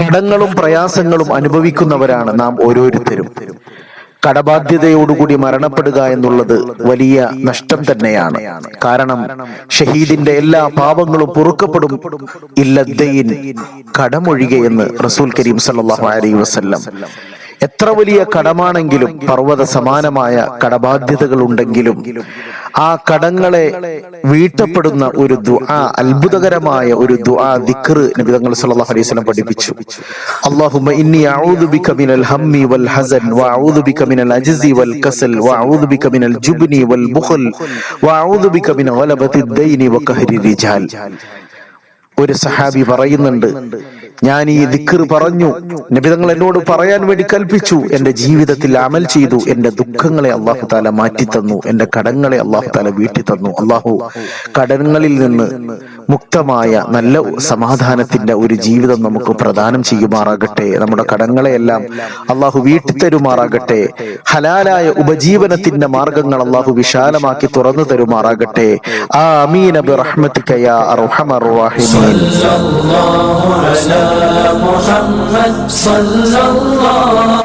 കടങ്ങളും പ്രയാസങ്ങളും അനുഭവിക്കുന്നവരാണ് നാം ഓരോരുത്തരും. കടബാധ്യതയോടുകൂടി മരണപ്പെടുക എന്നുള്ളത് വലിയ നഷ്ടം തന്നെയാണ്. കാരണം ഷഹീദിന്റെ എല്ലാ പാപങ്ങളും പൊറുക്കപ്പെടും ഇല്ലദ്ദയിൻ കടമൊഴികെ എന്ന് റസൂൽ കരീം സല്ലല്ലാഹു അലൈഹി വസല്ലം എത്ര വലിയ കടമാണെങ്കിലും പർവത സമാനമായ കടബാധ്യതകൾ ഉണ്ടെങ്കിലും ആ കടങ്ങളെ വീട്ടപ്പെടുന്ന ഒരു ദുആ അത്ഭുതകരമായ ഒരു ദുആ ദിക്ർ നബി തങ്ങൾ സല്ലല്ലാഹു അലൈഹി വസല്ലം പഠിപ്പിച്ചു. അല്ലാഹുമ്മ ഇന്നി അഊദു ബിക മിനൽ ഹമ്മി വൽ ഹസൻ വഅഊദു ബിക മിനൽ അജ്സി വൽ കസൽ വഅഊദു ബിക മിനൽ ജുബ്നി വൽ ബുഖൽ വഅഊദു ബിക മിൻ ഗലബത്തി ദൈനി വ കഹരി റിജാൽ. ഒരു സഹാബി പറയുന്നുണ്ട് ഞാൻ ഈ ദിക്കർ പറഞ്ഞു. നബിതങ്ങൾ എന്നോട് പറയാൻ വേണ്ടി കൽപ്പിച്ചു. എന്റെ ജീവിതത്തിൽ അമൽ ചെയ്തു. എന്റെ ദുഃഖങ്ങളെ അള്ളാഹു താല മാറ്റി തന്നു. എന്റെ കടങ്ങളെ അള്ളാഹു താല വീട്ടി തന്നു. അള്ളാഹു കടങ്ങളിൽ നിന്ന് മുക്തമായ നല്ല സമാധാനത്തിന്റെ ഒരു ജീവിതം നമുക്ക് പ്രദാനം ചെയ്യുമാറാകട്ടെ. നമ്മുടെ കടങ്ങളെയെല്ലാം അള്ളാഹു വീട്ടിത്തരുമാറാകട്ടെ ഹലാലായ ഉപജീവനത്തിന്റെ മാർഗങ്ങൾ അള്ളാഹു വിശാലമാക്കി തുറന്നു തരുമാറാകട്ടെ. ആ അമീൻ അബി അർഹമർ റഹീമീൻ. على محمد صلى الله